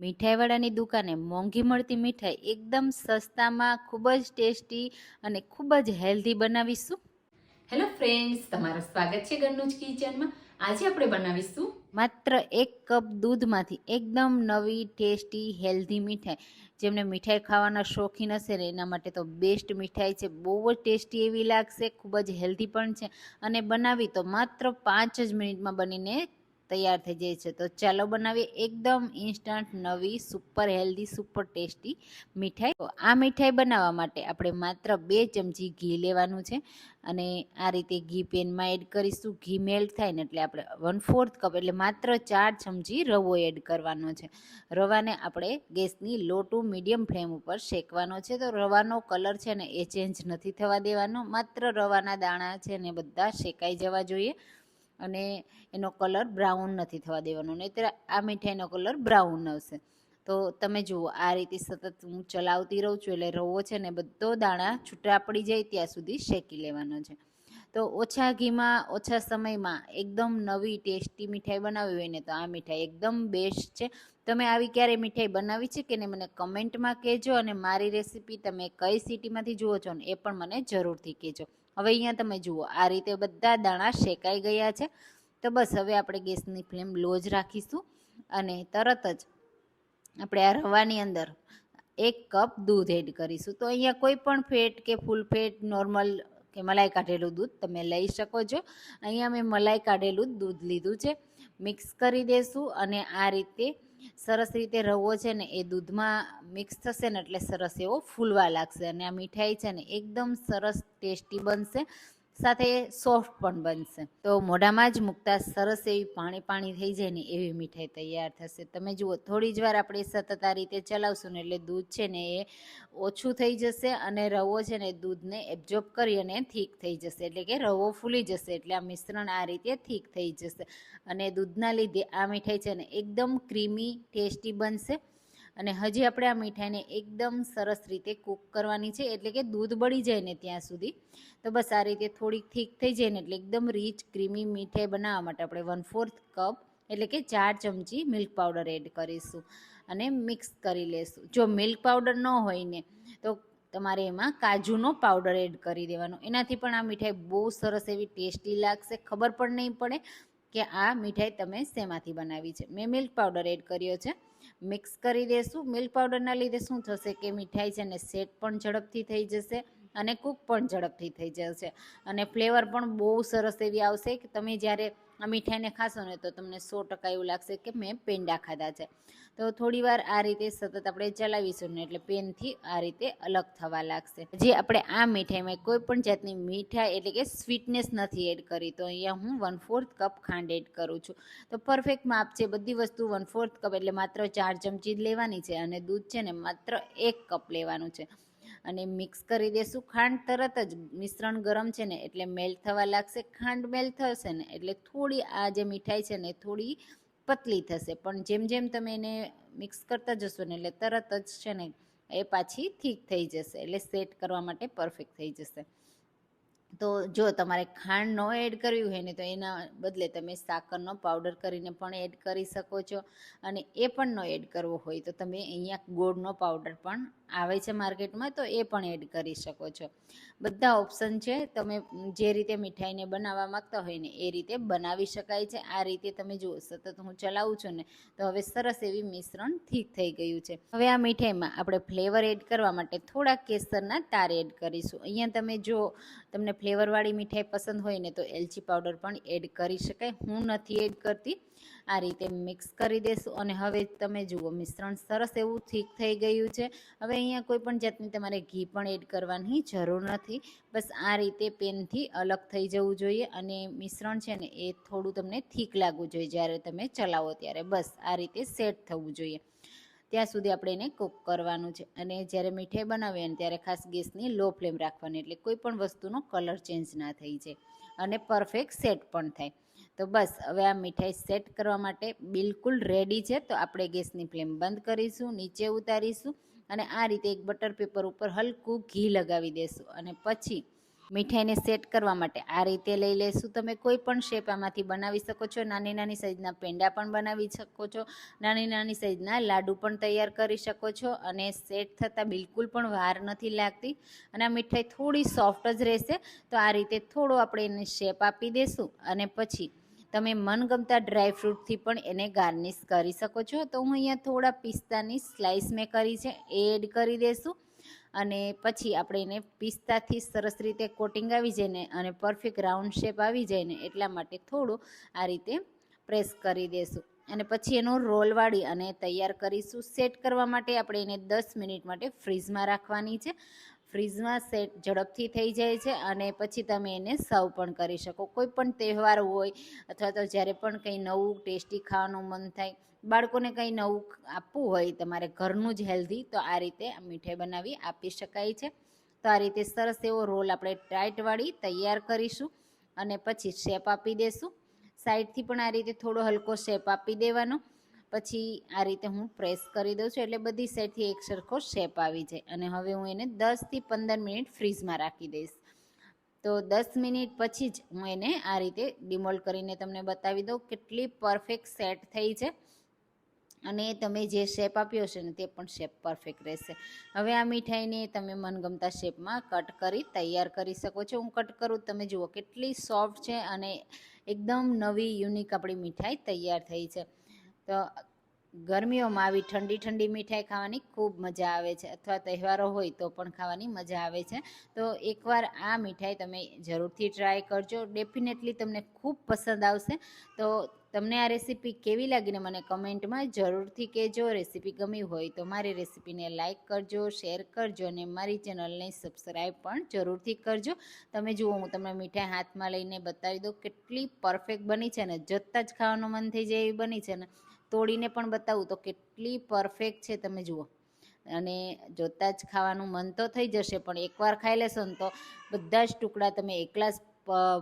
મીઠાઈવાળાની દુકાને મોંઘી મળતી મીઠાઈ એકદમ સસ્તામાં ખૂબ જ ટેસ્ટી અને ખૂબ જ હેલ્ધી બનાવીશું. હેલો ફ્રેન્ડ્સ તમારું સ્વાગત છે ગન્નુજ કિચનમાં. આજે આપણે બનાવીશું માત્ર એક કપ દૂધમાંથી એકદમ નવી ટેસ્ટી હેલ્ધી મીઠાઈ. જેમને મીઠાઈ ખાવાના શોખીન હશે ને એના માટે તો બેસ્ટ મીઠાઈ છે. બહુ જ ટેસ્ટી એવી લાગશે ખૂબ જ હેલ્ધી પણ છે. અને બનાવી તો માત્ર પાંચ જ મિનિટમાં બનીને તૈયાર થઈ જાય છે. તો ચાલો બનાવીએ એકદમ ઇન્સ્ટન્ટ નવી સુપર હેલ્ધી સુપર ટેસ્ટી મીઠાઈ. તો આ મીઠાઈ બનાવવા માટે આપણે માત્ર બે ચમચી ઘી લેવાનું છે અને આ રીતે ઘી પેનમાં એડ કરીશું. ઘી મેલ્ટ થાય ને એટલે આપણે વન ફોર્થ કપ એટલે માત્ર ચાર ચમચી રવો એડ કરવાનો છે. રવાને આપણે ગેસની લો ટુ મીડિયમ ફ્લેમ ઉપર શેકવાનો છે. તો રવાનો કલર છે ને એ ચેન્જ નથી થવા દેવાનો. માત્ર રવાના દાણા છે ને બધા શેકાઈ જવા જોઈએ. અને એનો કલર બ્રાઉન નથી થવા દેવાનો, નહીંતર આ મીઠાઈનો કલર બ્રાઉન આવશે. તો તમે જુઓ, આ રીતે સતત હું ચલાવતી રહું છું, એટલે રવો છે ને, બધો દાણા છૂટા પડી જાય ત્યાં સુધી શેકી લેવાનો છે. તો ઓછા ઘીમાં, ઓછા સમયમાં એકદમ નવી ટેસ્ટી મીઠાઈ બનાવી હોય ને તો આ મીઠાઈ એકદમ બેસ્ટ છે. તમે આવી ક્યારે મીઠાઈ બનાવી છે કે ને મને કમેન્ટમાં કહેજો અને મારી રેસીપી તમે કઈ સિટીમાંથી જુઓ છો ને એ પણ મને જરૂરથી કહેજો. હવે અહીંયા તમે જુઓ, આ રીતે બધા દાણા શેકાઈ ગયા છે. તો બસ હવે આપણે ગેસની ફ્લેમ લો જ રાખીશું અને તરત જ આપણે આ રવાની અંદર એક કપ દૂધ એડ કરીશું. તો અહીંયા કોઈ પણ ફેટ કે ફૂલ ફેટ, નોર્મલ કે મલાઈ કાઢેલું દૂધ તમે લઈ શકો છો. અહીંયા મેં મલાઈ કાઢેલું દૂધ લીધું છે. મિક્સ કરી દેશું અને આ રીતે સરસ રીતે રવો છે ને એ દૂધમાં મિક્સ થશે ને એટલે સરસ એવો ફૂલવા લાગશે અને આ મીઠાઈ છે ને એકદમ સરસ ટેસ્ટી બનશે. સાથે સોફ્ટ પણ બનશે. તો મોઢામાં જ મૂકતા સરસ એવી પાણી પાણી થઈ જાય ને એવી મીઠાઈ તૈયાર થશે. તમે જુઓ, થોડી જ વાર આપણે સતત આ રીતે ચલાવશું ને એટલે દૂધ છે ને એ ઓછું થઈ જશે અને રવો છે ને દૂધને એબ્ઝોર્બ કરી અને થીક થઈ જશે. એટલે કે રવો ફૂલી જશે એટલે આ મિશ્રણ આ રીતે થીક થઈ જશે. અને દૂધના લીધે આ મીઠાઈ છે ને એકદમ ક્રીમી, ટેસ્ટી બનશે. અને હજી આપણે આ મીઠાઈને એકદમ સરસ રીતે કૂક કરવાની છે, એટલે કે દૂધ બળી જાય ને ત્યાં સુધી. તો બસ આ રીતે થોડીક થીક થઈ જાય ને એટલે એકદમ રીચ ક્રીમી મીઠાઈ બનાવવા માટે આપણે વન ફોર્થ કપ એટલે કે ચાર ચમચી મિલ્ક પાવડર એડ કરીશું અને મિક્સ કરી લેશું. જો મિલ્ક પાવડર ન હોય ને, તો તમારે એમાં કાજુનો પાવડર એડ કરી દેવાનો. એનાથી પણ આ મીઠાઈ બહુ સરસ એવી ટેસ્ટી લાગશે. ખબર પણ નહીં પડે કે આ મીઠાઈ તમે શેમાંથી બનાવી છે. મેં મિલ્ક પાવડર એડ કર્યો છે. મિક્સ કરી દેશું. મિલ્ક પાવડરના લીધે શું થશે કે મીઠાઈ છે ને સેટ પણ ઝડપથી થઈ જશે અને કૂક પણ ઝડપથી થઈ જશે. અને ફ્લેવર પણ બહુ સરસ એવી આવશે કે તમે જ્યારે મીઠાઈને ખાશો ને તો તમને સો ટકા એવું લાગશે કે મેં પેંડા ખાધા છે. તો થોડી વાર આ રીતે સતત આપણે ચલાવીશું ને એટલે પેનથી આ રીતે અલગ થવા લાગશે. જે આપણે આ મીઠાઈમાં કોઈ પણ જાતની મીઠાઈ એટલે કે સ્વીટનેસ નથી એડ કરી, તો અહીંયા હું વન ફોર્થ કપ ખાંડ એડ કરું છું. તો પરફેક્ટ માપ છે બધી વસ્તુ વન ફોર્થ કપ એટલે માત્ર ચાર ચમચી લેવાની છે અને દૂધ છે ને માત્ર એક કપ લેવાનું છે. અને મિક્સ કરી દેશું. ખાંડ તરત જ મિશ્રણ ગરમ છે ને, એટલે મેલ્ટ થવા લાગશે. ખાંડ મેલ્ટ થશે ને, એટલે થોડી આ જે મીઠાઈ છે ને થોડી પતલી થશે. પણ જેમ જેમ તમે એને મિક્સ કરતા જશો ને, એટલે તરત જ છે ને, એ પાછી ઠીક થઈ જશે. એટલે સેટ કરવા માટે પરફેક્ટ થઈ જશે. તો જો તમારે ખાંડ ન એડ કરવી હોય ને તો એના બદલે તમે સાકરનો પાવડર કરીને પણ એડ કરી શકો છો. અને એ પણ ન એડ કરવો હોય તો તમે અહીંયા ગોળનો પાવડર પણ આવે છે માર્કેટમાં તો એ પણ એડ કરી શકો છો. બધા ઓપ્શન છે તમે જે રીતે મીઠાઈને બનાવવા માંગતા હોય ને એ રીતે બનાવી શકાય છે. આ રીતે તમે જુઓ, સતત હું ચલાવું છું ને તો હવે સરસ એવી મિશ્રણ ઠીક થઈ ગયું છે. હવે આ મીઠાઈમાં આપણે ફ્લેવર એડ કરવા માટે થોડા કેસરના તાર એડ કરીશું. અહીંયા તમે જો તમને ફ્લેવરવાળી મીઠાઈ પસંદ હોય ને તો એલચી પાવડર પણ એડ કરી શકાય. હું નથી એડ કરતી. આ રીતે મિક્સ કરી દેશું અને હવે તમે જુઓ, મિશ્રણ સરસ એવું થીક થઈ ગયું છે. હવે અહીંયા કોઈ પણ જાતની તમારે ઘી પણ એડ કરવાની જરૂર નથી. બસ આ રીતે પેનથી અલગ થઈ જવું જોઈએ અને મિશ્રણ છે ને એ થોડું તમને થીક લાગવું જોઈએ જ્યારે તમે ચલાવો ત્યારે. બસ આ રીતે સેટ થવું જોઈએ. ત્યાં સુધી આપણે એને કૂક કરવાનું છે. અને જ્યારે મીઠાઈ બનાવીએ ને ત્યારે ખાસ ગેસની લો ફ્લેમ રાખવાની, એટલે કોઈ પણ વસ્તુનો કલર ચેન્જ ના થઈ જાય. અને પરફેક્ટ સેટ પણ થાય. તો બસ, હવે આ મીઠાઈ સેટ કરવા માટે બિલકુલ રેડી છે. તો આપણે ગેસની ફ્લેમ બંધ કરીશું, નીચે ઉતારીશું અને આ રીતે એક બટર પેપર ઉપર હલકું ઘી લગાવી દેશું. અને પછી મીઠાઈને સેટ કરવા માટે. આ રીતે લઈ લેશું. તમે કોઈ પણ શેપ આમાંથી બનાવી શકો છો. નાની નાની સાઈઝના પેંડા પણ બનાવી શકો છો. નાની નાની સાઈઝના લાડુ પણ તૈયાર કરી શકો છો અને સેટ થતાં બિલકુલ પણ વાર નથી લાગતી. અને આ મીઠાઈ થોડી સોફ્ટ જ રહેશે. તો આ રીતે થોડો આપણે એને શેપ આપી દઈશું અને પછી તમે મનગમતા ડ્રાયફ્રૂટથી પણ એને ગાર્નિશ કરી શકો છો. તો હું અહીંયા થોડા પિસ્તાની સ્લાઇસ મેં કરી છે. એડ કરી દઈશું અને પછી આપણે એને પિસ્તાથી સરસ રીતે કોટિંગ આવી જાય ને અને પરફેક્ટ રાઉન્ડ શેપ આવી જાય ને એટલા માટે થોડું આ રીતે પ્રેસ કરી દઈશું અને પછી એનો રોલ વાળી અને તૈયાર કરીશું. સેટ કરવા માટે આપણે એને દસ મિનિટ માટે ફ્રીઝમાં રાખવાની છે. ફ્રીઝમાં સેટ ઝડપથી થઈ જાય છે અને પછી તમે એને સર્વ પણ કરી શકો. કોઈ પણ તહેવાર હોય અથવા તો જ્યારે પણ કંઈ નવું ટેસ્ટી ખાવાનું મન થાય, બાળકોને કંઈ નવું આપવું હોય તમારે ઘરનું જ હેલ્ધી, તો આ રીતે મીઠાઈ બનાવી આપી શકાય છે. તો આ રીતે સરસ એવો રોલ આપણે ટાઈટવાળી તૈયાર કરીશું અને પછી શેપ આપી દેશું. સાઈડથી પણ આ રીતે થોડો હલકો શેપ આપી દેવાનો. પછી આ રીતે હું પ્રેસ કરી દઉં છું એટલે બધી સાઈડથી એક સરખો શેપ આવી જાય. અને હવે હું એને દસથી પંદર મિનિટ ફ્રીઝમાં રાખી દઈશ. તો દસ મિનિટ પછી જ હું એને આ રીતે ડિમોલ્ડ કરીને તમને બતાવી દઉં કેટલી પરફેક્ટ સેટ થઈ છે. અને તમે જે શેપ આપ્યો છે ને તે પણ શેપ પરફેક્ટ રહેશે. હવે આ મીઠાઈને તમે મનગમતા શેપમાં કટ કરી તૈયાર કરી શકો છો. હું કટ કરું તમે જુઓ કેટલી સોફ્ટ છે અને એકદમ નવી, યુનિક આપણી મીઠાઈ તૈયાર થઈ છે. તો ગરમીઓમાં આવી ઠંડી ઠંડી મીઠાઈ ખાવાની ખૂબ મજા આવે છે. અથવા તહેવારો હોય તો પણ ખાવાની મજા આવે છે. તો એકવાર આ મીઠાઈ તમે જરૂરથી ટ્રાય કરજો. ડેફિનેટલી તમને ખૂબ પસંદ આવશે. તો તમને આ રેસીપી કેવી લાગીને મને કમેન્ટમાં જરૂરથી કહેજો. રેસીપી ગમી હોય તો મારી રેસીપીને લાઇક કરજો શેર કરજો અને મારી ચેનલને સબસ્ક્રાઈબ પણ જરૂરથી કરજો. તમે જુઓ, હું તમને મીઠાઈ હાથમાં લઈને બતાવી દઉં કેટલી પરફેક્ટ બની છે ને જોતાં જ ખાવાનું મન થઈ જાય એવી બની છે ને. તોડીને પણ બતાવું. તો કેટલી પરફેક્ટ છે તમે જુઓ. અને જોતાં જ ખાવાનું મન તો થઈ જશે, પણ એકવાર ખાઈ લેશો ને તો બધા જ ટુકડા તમે એકલા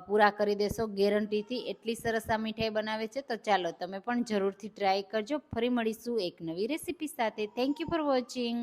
પૂરા કરી દેશો. ગેરંટીથી એટલી સરસ આ મીઠાઈ બનાવે છે. તો ચાલો તમે પણ જરૂરથી ટ્રાય કરજો. ફરી મળીશું એક નવી રેસીપી સાથે. Thank you for watching